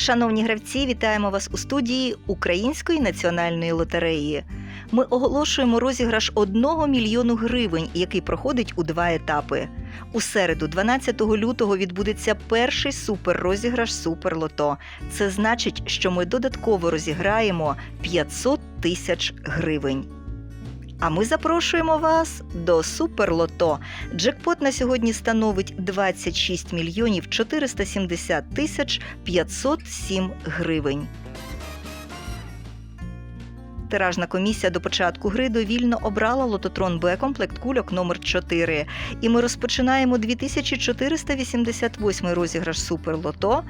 Шановні гравці, вітаємо вас у студії Української національної лотереї. Ми оголошуємо розіграш 1 мільйону гривень, який проходить у два етапи. У середу, 12 лютого, відбудеться перший суперрозіграш Суперлото. Це значить, що ми додатково розіграємо 500 тисяч гривень. А ми запрошуємо вас до Суперлото. Джекпот на сьогодні становить 26 мільйонів 470 тисяч 507 гривень. Тиражна комісія до початку гри довільно обрала лототрон Б комплект кульок номер 4 І ми розпочинаємо 2488 розіграш Суперлото.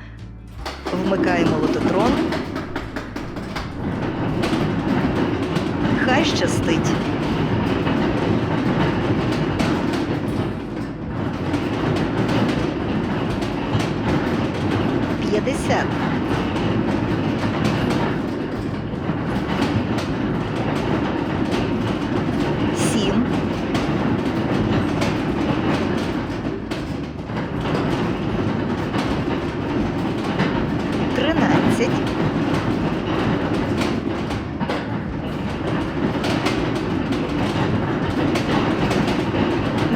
Вмикаємо лототрон. Хай щастить! П'ятдесят. Сім. Тринадцять.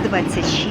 Двадцять шість. Шість.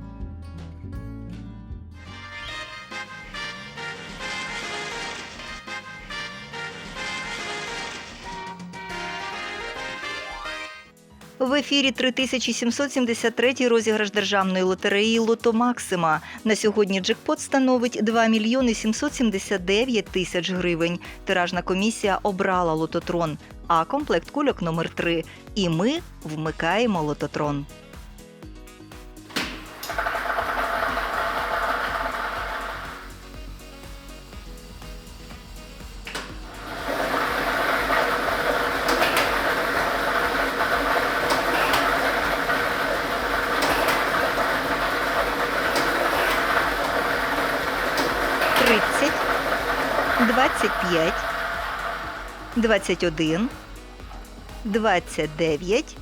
В ефірі 3773 розіграш державної лотереї Лото Максима. На сьогодні джекпот становить 2 мільйони 779 тисяч гривень. Тиражна комісія обрала лототрон, а комплект кульок номер 3 І ми вмикаємо лототрон. 25, 21, 29,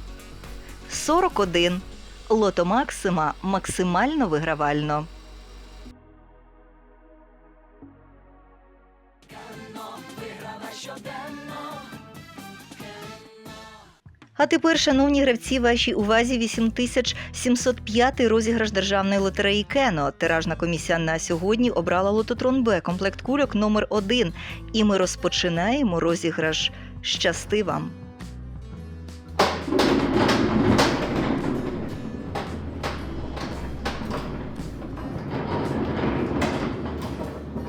41. Лото Максима максимально вигравально. Виграла щоденно. А тепер, шановні гравці, вашій увазі 8705 розіграш державної лотереї Кено. Тиражна комісія на сьогодні обрала лототрон Б комплект кульок номер 1 І ми розпочинаємо розіграш. Щасти вам!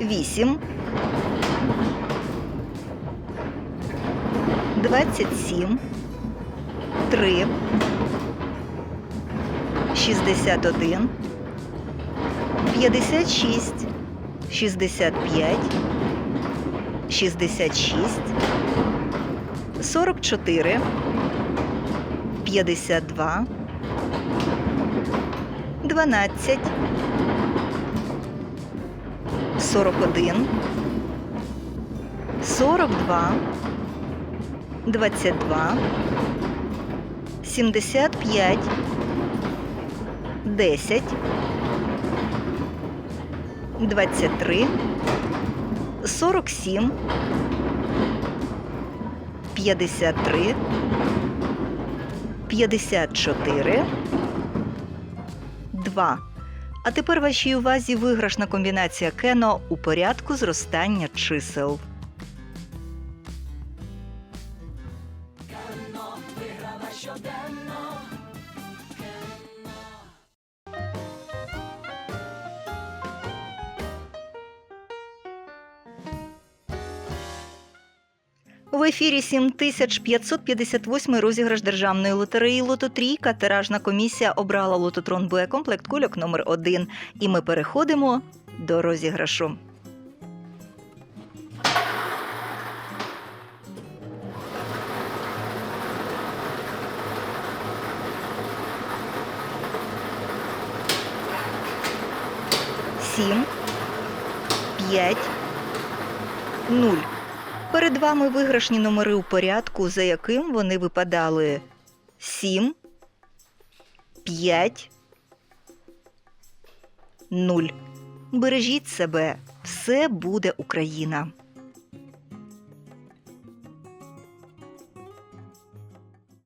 Вісім. Двадцять сім. 3, 61, 56, 65, 66, 44, 52, 12, 41, 42, 22, 75, 10, 23, 47, 53, 54, 2. А тепер вашій увазі виграшна комбінація Кено у порядку зростання чисел. В ефірі 7558 розіграш державної лотереї Лототрійка. Тиражна комісія обрала лототрон Б комплект кульок номер 1 І ми переходимо до розіграшу. Сім, п'ять, нуль. Перед вами виграшні номери у порядку, за яким вони випадали. Сім, п'ять, нуль. Бережіть себе, все буде Україна.